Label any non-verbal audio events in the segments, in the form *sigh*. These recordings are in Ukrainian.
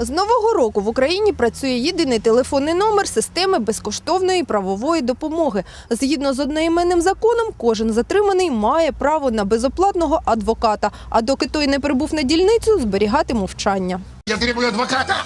З нового року в Україні працює єдиний телефонний номер системи безкоштовної правової допомоги. Згідно з одноіменним законом, кожен затриманий має право на безоплатного адвоката. А доки той не прибув на дільницю, зберігати мовчання. Я требую адвоката!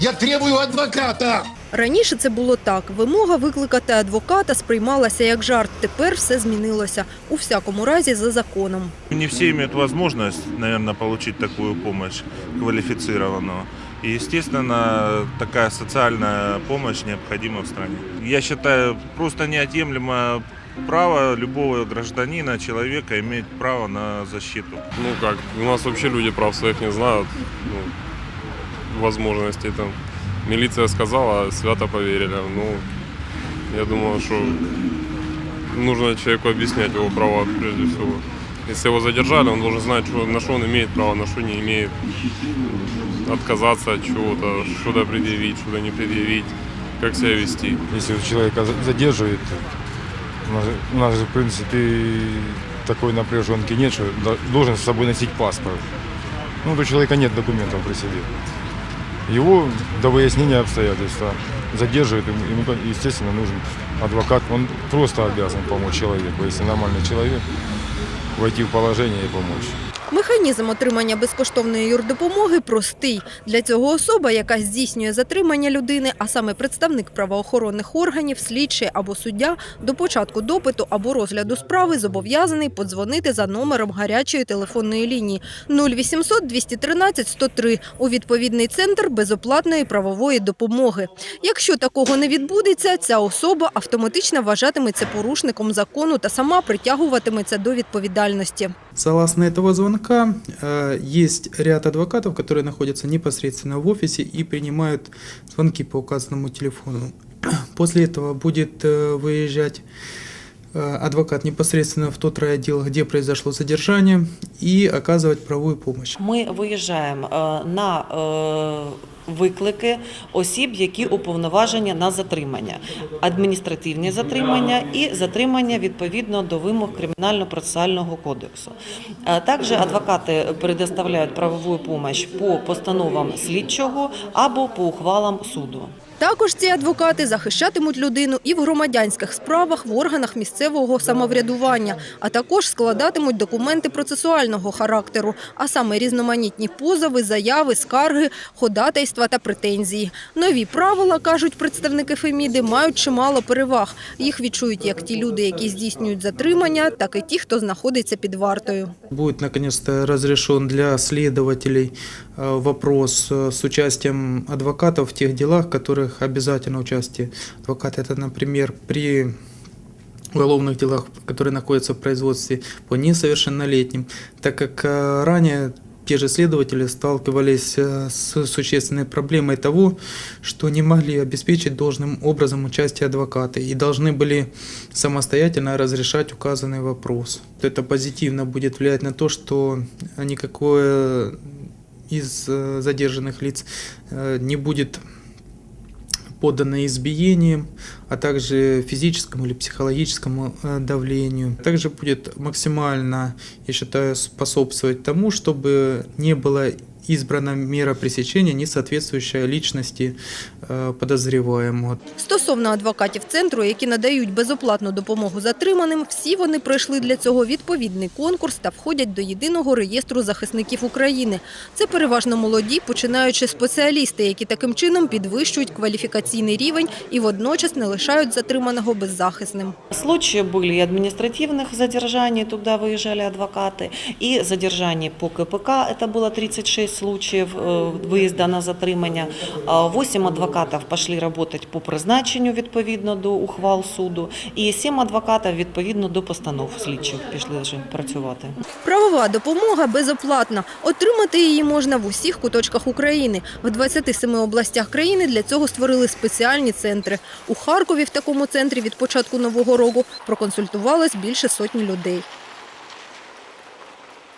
Я требую адвоката! Раніше це було так. Вимога викликати адвоката сприймалася як жарт. Тепер все змінилося. У всякому разі, за законом. Не все имеют возможность, наверное, получить такую помощь квалифицированную. И, естественно, такая социальная помощь необходима в стране. Я считаю, просто неотъемлемое право любого гражданина, человека иметь право на защиту. Ну как, у нас вообще люди прав своих не знают, ну, возможностей там. Милиция сказала, свято поверили. Ну, я думаю, что нужно человеку объяснять его права прежде всего. Если его задержали, он должен знать, что, на что он имеет право, на что не имеет. Отказаться от чего-то, что-то предъявить, что-то не предъявить, как себя вести. Если человека за- задерживают, у нас, в принципе, такой напряженки нет, что до- должен с собой носить паспорт. Ну, у человека нет документов при себе. Его до выяснения обстоятельств задерживают, ему, естественно, нужен адвокат. Он просто обязан помочь человеку, если нормальный человек, войти в положение и помочь. Механізм отримання безкоштовної юрдопомоги простий. Для цього особа, яка здійснює затримання людини, а саме представник правоохоронних органів, слідчий або суддя, до початку допиту або розгляду справи зобов'язаний подзвонити за номером гарячої телефонної лінії 0800 213 103 у відповідний центр безоплатної правової допомоги. Якщо такого не відбудеться, ця особа автоматично вважатиметься порушником закону та сама притягуватиметься до відповідальності. Согласно этого звонка, э, есть ряд адвокатов, которые находятся непосредственно в офисе и принимают звонки по указанному телефону. *clears throat* После этого будет э, выезжать э, адвокат непосредственно в тот райотдел, где произошло задержание, и оказывать правовую помощь. Виїжджаємо е, на виклики осіб, які уповноважені на затримання, адміністративні затримання і затримання відповідно до вимог кримінально-процесуального кодексу. Також адвокати предоставляють правову допомогу по постановам слідчого або по ухвалам суду. Також ці адвокати захищатимуть людину і в громадянських справах в органах місцевого самоврядування, а також складатимуть документи процесуального характеру, а саме різноманітні позови, заяви, скарги, ходатайства та претензії. Нові правила, кажуть представники Феміди, мають чимало переваг. Їх відчують як ті люди, які здійснюють затримання, так і ті, хто знаходиться під вартою. Будет наконец-то разрешен для следователей э, вопрос э, с участием в тех делах, в которых обязательно участие адвоката. Это, например, при уголовных делах, которые находятся в производстве по несовершеннолетним, так как э, ранее те же следователи сталкивались э, с существенной проблемой того, что не могли обеспечить должным образом участие адвоката и должны были самостоятельно разрешать указанный вопрос. Это позитивно будет влиять на то, что никакое из э, задержанных лиц не будет поддано избиениям, а также физическому или психологическому э, давлению. Также будет максимально, я считаю, способствовать тому, чтобы не была избрана мера пресечения, не соответствующая личности э, подозреваемого. Стосовно адвокатів центру, які надають безоплатну допомогу затриманим, всі вони пройшли для цього відповідний конкурс та входять до єдиного реєстру захисників України. Це переважно молоді, починаючи спеціалісти, які таким чином підвищують кваліфікаційний рівень і водночас не лишають затриманого беззахисним. Случаи были и административных задержаний, туда выезжали адвокаты, и задержаний по КПК, это было 36 случаев э, выезда на затримання. 8 адвокатів пошли работать по призначенню відповідно до ухвал суду, і 7 адвокатів відповідно до постанов слідчих пішли вже працювати. Правова допомога безоплатна. Отримати її можна в усіх куточках України. В 27 областях країни для цього створили спеціальні центри. У Харкові в такому центрі від початку нового року проконсультувалось більше сотні людей.